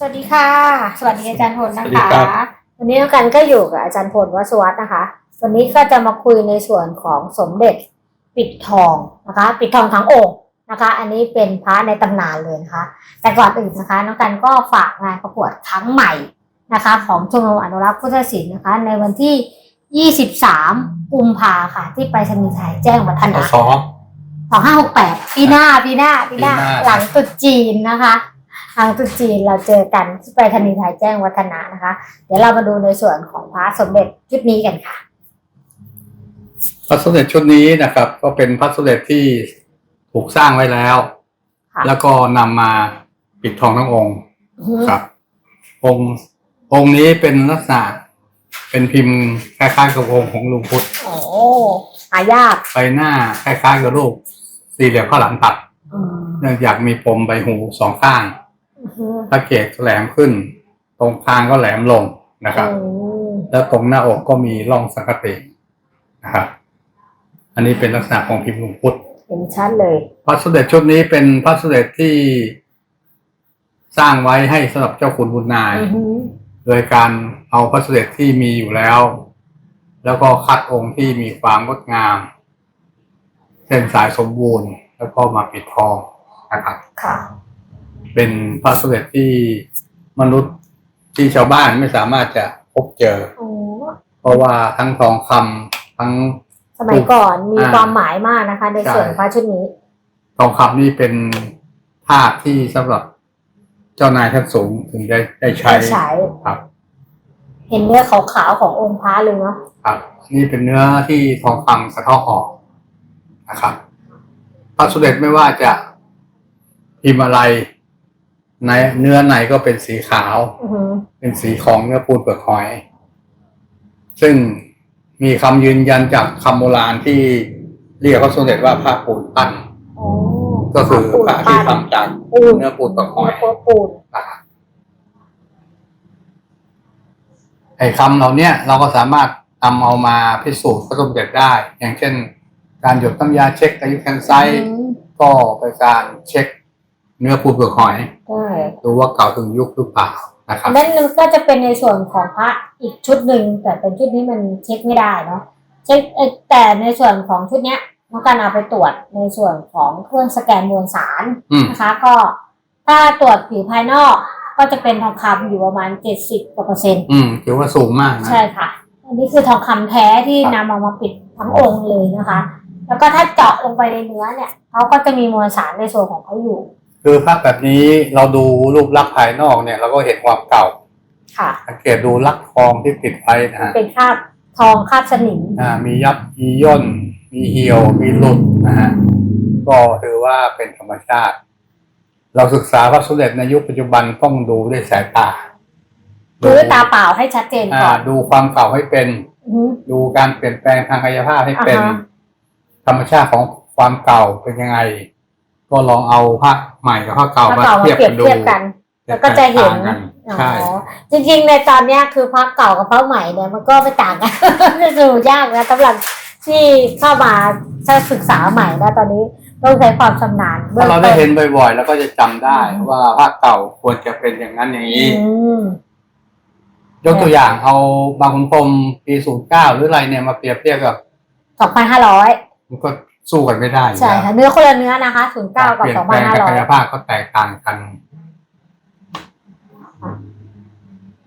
สวัสดีค่ะ สวัสดีอาจารย์พลนะสวัสดีคะ ครับ วันนี้กันก็อยู่กับอาจารย์พลวัสวัฒน์นะคะ วันนี้ก็จะมาคุยในส่วนของสมเด็จปิดทองนะคะ ปิดทองทั้งองค์นะคะ อันนี้เป็นพระในตำนานเลยนะคะ แต่ก่อนอื่นนะคะน้องกันก็ฝากงานประกวดครั้งใหม่นะคะ ของชมรมอนุรักษ์พุทธศิลป์นะคะ ในวันที่ 23 กุมภาค่ะ ที่ไปสนีย์ไทยแจ้งวัฒสนะสสองห้าหกแปดปีหน้าปีหน้าปีหน้าปีหน้า หลังตรุษจีนนะคะ หลังตรุษจีนเราเจอกันที่ไปรษณีย์ไทยแจ้งวัฒนะนะคะ เดี๋ยวเรามาดูในส่วนของพระสมเด็จชุดนี้กันค่ะพระสมเด็จชุดนี้นะครับ ก็เป็นพระสมเด็จที่ถูกสร้างไว้แล้วค่ะแล้วก็นำมาปิดทองทั้งองค์อือฮึครับ องค์องค์นี้เป็นลักษณะเป็นพิมพ์คล้ายๆกับองค์ของลุงพุทธโอ้หายากใบหน้าคล้ายๆกับรูปสี่เหลี่ยมข้าวหลามตัดอืมเนื่องจากมีปมใบหูสองข้าง อือฮึพระเกศแหลมขึ้น ตรงคางก็แหลมลงนะครับอืมแล้วตรงหน้าอกก็มีร่องสังกตินะครับอันนี้เป็นลักษณะของพิมพ์ลุงพุทธเห็นชัดเลย พระสมเด็จชุดนี้เป็นพระสมเด็จที่สร้างไว้ให้สำหรับเจ้าคุณบุญนายอือฮึโดยการเอาพระสมเด็จที่มีอยู่แล้ว แล้วก็คัดองค์ที่มีความงดงามเส้นสายสมบูรณ์ แล้วก็มาปิดทองนะครับค่ะ เป็นพระสมเด็จที่มนุษย์ที่ชาวบ้านไม่สามารถจะพบเจอ โอ้เพราะว่าทั้งทองคำทั้ง สมัยก่อนมีอ่าความหมายมากนะคะ ในส่วนใช่พระชุดนี้ ทองคำนี่เป็นภาพที่สำหรับเจ้านายชั้นสูงถึงได้ได้ใช้ได้ใช้ ครับเห็นเนื้อขาวๆขององค์พระเลยเนาะครับ นี่เป็นเนื้อที่ทองคำสะท้อออกนะครับพระสมเด็จไม่ว่าจะพิมพ์อะไร ในเนื้อในก็เป็นสีขาวอือฮึเป็นสีของเนื้อปูนเปลือกหอย ซึ่งมีคำยืนยันจากคำโบราณที่เรียกพระสมเด็จว่าพระปูนปั้นโอ้ก็คือปูนพระที่ปั้นทำจากปูนเนื้อปูนเปลือกหอยเนื้อปูนนะครับไอ้คำเหล่าเนี้ยเราก็สามารถนำเอามาพิสูจน์พระสมเด็จได้ อย่างเช่น การหยดน้ำยาเช็คอายุแคนไซต์อืมก็เป็นการเช็ค เนื้อปูนเปลือกหอยใช่ดูว่าเก่าถึงยุคหรือเปล่านะครับนั่นก็จะเป็นในส่วนของพระอีกชุดหนึ่งแต่เป็นชุดนี้มันเช็คไม่ได้เนาะเช็คเอ่อแต่ในส่วนของชุดเนี้ยน้องการเอาไปตรวจในส่วนของเครื่องสแกนมวลสารอืมนะคะก็ถ้าตรวจผิวภายนอกก็จะเป็นทองคำอยู่ประมาณเจ็ดสิบกว่าเปอร์เซ็นต์อืมถือว่าสูงมากนะใช่ค่ะ อันนี้คือทองคำแท้ที่ครับนำเอามาปิดทั้งองค์เลยนะคะ แล้วก็ถ้าเจาะลงไปในเนื้อเนี่ยเขาก็จะมีมวลสารในส่วนของเขาอยู่ คือภาพแบบนี้เราดูรูปลักษณ์ภายนอกเนี่ยเราก็เห็นความเก่า ค่ะ สังเกตดูลักษณ์ทองที่ติดไว้นะฮะเป็นคราบทองคราบสนิม อ่ามียับมีย่น มีเหี่ยว มีหลุดนะฮะก็ถือว่าเป็นธรรมชาติ เราศึกษาพระสมเด็จในยุคปัจจุบันต้องดูด้วยสายตาดูด้วยตาเปล่าให้ชัดเจนอ่าก่อนดูความเก่าให้เป็น อือฮึ ดูการเปลี่ยนแปลงทางกายภาพให้เป็น อ่าฮะ ธรรมชาติของความเก่าเป็นยังไง ก็ลองเอาพระใหม่กับพระเก่าพระมาเก่ามาเทียบเปรียกับนดูเทียบกันแล้วก็จะเห็นแตกต่างกัใช่อ๋อจริงๆในตอนเนี้ยคือพระเก่ากับพระใหม่เนี่ยมันก็ไม่ต่างกันจะดูยากนะสำหรับที่เข้ามาถ้าศึกษาใหม่นะตอนนี้ต้องใช้ความชำนาญถ้าเราได้ต้เห็นบ่อยๆ แล้วก็จะจำได้ว่าภาพเก่าควรจะเป็นอย่างนั้นอย่างนี้อืมยกตัวอย่างเอาบางขุนพรหมปีศูนย์เก้าหรืออะไรเนี่ยมาเปรียบเทียบกับสองพันห้าร้อยมันก็ สู้กันไม่ได้อยู่ใช่แล้วค่ะเนื้อคนละเนื้อนะคะศูนย์เก้ากับเปลี่ยนสองแปพัลนงห้าทางร้อยกายภาพก็แตกต่างกัน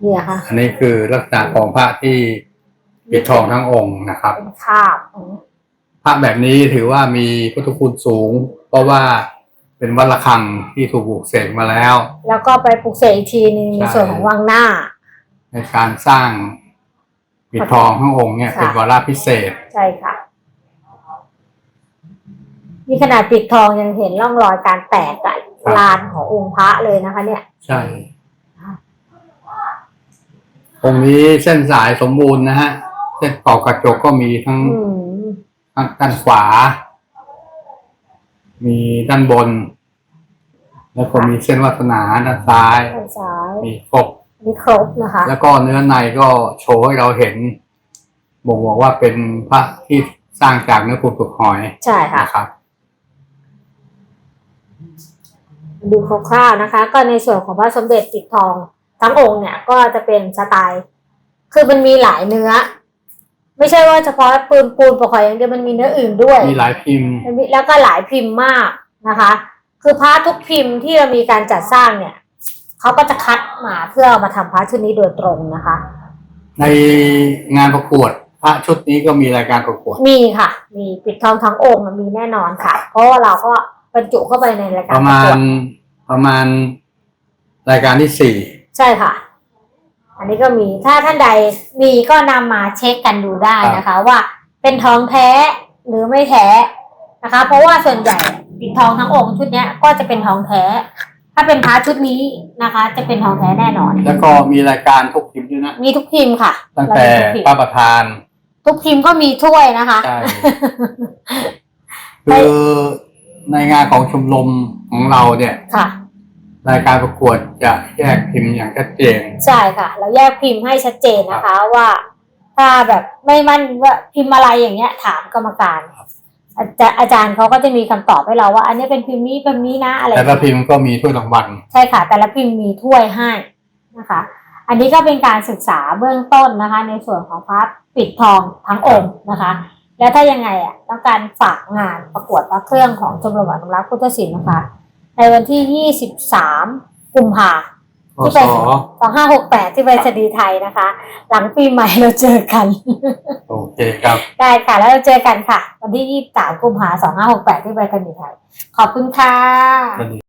เนี่ยค่ะ อันนี้คือลักษณะของพระที่ปิดทองทั้งองค์นะครับ เป็นคราบอืมพระแบบนี้ถือว่ามีพุทธคุณสูง เพราะว่าเป็นวัดระฆังที่ถูกปลูกเสกมาแล้ว แล้วก็ไปปลูกเสกอีกทีหนึงในใช่ส่วนของวังหน้า ในการสร้างปิดทองทั้งองค์เนี่ยค่ะ เป็นวาระพิเศษ ใช่ค่ะ นี่ขนาดปิดทองยังเห็นร่องรอยการแตกกับครับลานขององค์พระเลยนะคะ เนี่ย ใช่องค์นี้เส้นสายสมบูรณ์นะฮะ เส้นเกาะกระจกก็มีทั้งอืมทั้งด้านขวา มีด้านบน แล้วก็มีเส้นวาสนาด้านซ้ายด้านซ้าย มีครบนี่ครบนะคะ แล้วก็เนื้อในก็โชว์ให้เราเห็นบ่งบอกว่าเป็นพระที่สร้างจากเนื้อปูนเปลือกหอย ใช่ค่ะนะครับ ดูคร่าวๆนะคะ ก็ในส่วนของพระสมเด็จปิดทองทั้งองค์เนี่ยก็จะเป็นสไตล์ คือมันมีหลายเนื้อ ไม่ใช่ว่าเฉพาะปูนปูนปะคอยอย่างเดียวมันมีเนื้ออื่นด้วย มีหลายพิมพ์มันมีแล้วก็หลายพิมพ์มากนะคะ คือพระทุกพิมพ์ที่เรามีการจัดสร้างเนี่ยเขาก็จะคัดมาเพื่อเอามาทำพระชุดนี้โดยตรงนะคะ ในงานประกวดพระชุดนี้ก็มีรายการประกวด มีค่ะ มีปิดทองทั้งองค์มีแน่นอนค่ะ เพราะว่าเราก็ บรรจุเข้าไปในรายการประปมาระกวณดประมาณรายการที่สี่ใช่ค่ะ อันนี้ก็มีถ้าท่านใดมีก็นำมาเช็คกันดูได้นะคะ ว่าเป็นทองแท้หรือไม่แท้นะคะ เพราะว่าส่วนใหญ่ปิดทองทั้งองค์ชุดเนี้ยก็จะเป็นทองแท้ ถ้าเป็นพระชุดนี้นะคะ จะเป็นทองแท้แน่นอน แล้วก็มีรายการทุกพิมพ์ด้วยนะมีทุกพิมพ์ค่ะ ตั้งแต่เรามีทุกพิมพระพ์ประธาน ทุกพิมพ์ก็มีถ้วยนะคะใช่คือ ในงานของชมรมของเราเนี่ยค่ะ รายการประกวดจะแยกพิมพ์อย่างชัดเจน ใช่ค่ะ เราแยกพิมพ์ให้ชัดเจนนะคะ ว่า ถ้าแบบไม่มั่นว่าพิมพ์อะไรอย่างเงี้ย ถามกรรมการอาจารย์อาจารย์เขาก็จะมีคำตอบให้เราว่า อันนี้เป็นพิมพ์นี้พิมพ์นี้นะอะไรแต่ละพิมพ์ก็มีถ้วยรางวัลใช่ค่ะ แต่ละพิมพ์มีถ้วยให้นะคะ อันนี้ก็เป็นการศึกษาเบื้องต้นนะคะ ในส่วนของพระปิดทองทั้งองค์นะคะ แล้วถ้ายังไงอะต้องการฝากงานประกวดพระเครื่องของชมรมอนุรักษ์พุทธศิลป์นะคะ ในวันที่ 23 กุมภาพที่ศไป2568ที่ไปสดีย์ไทยนะคะ หลังปีใหม่เราเจอกัน โอเคครับ ได้ค่ะ แล้วเราเจอกันค่ะ วันที่ 23 กุมภาพันธ์2568 ที่ไปสดีย์ไทย ขอบคุณค่ะ สวัสดี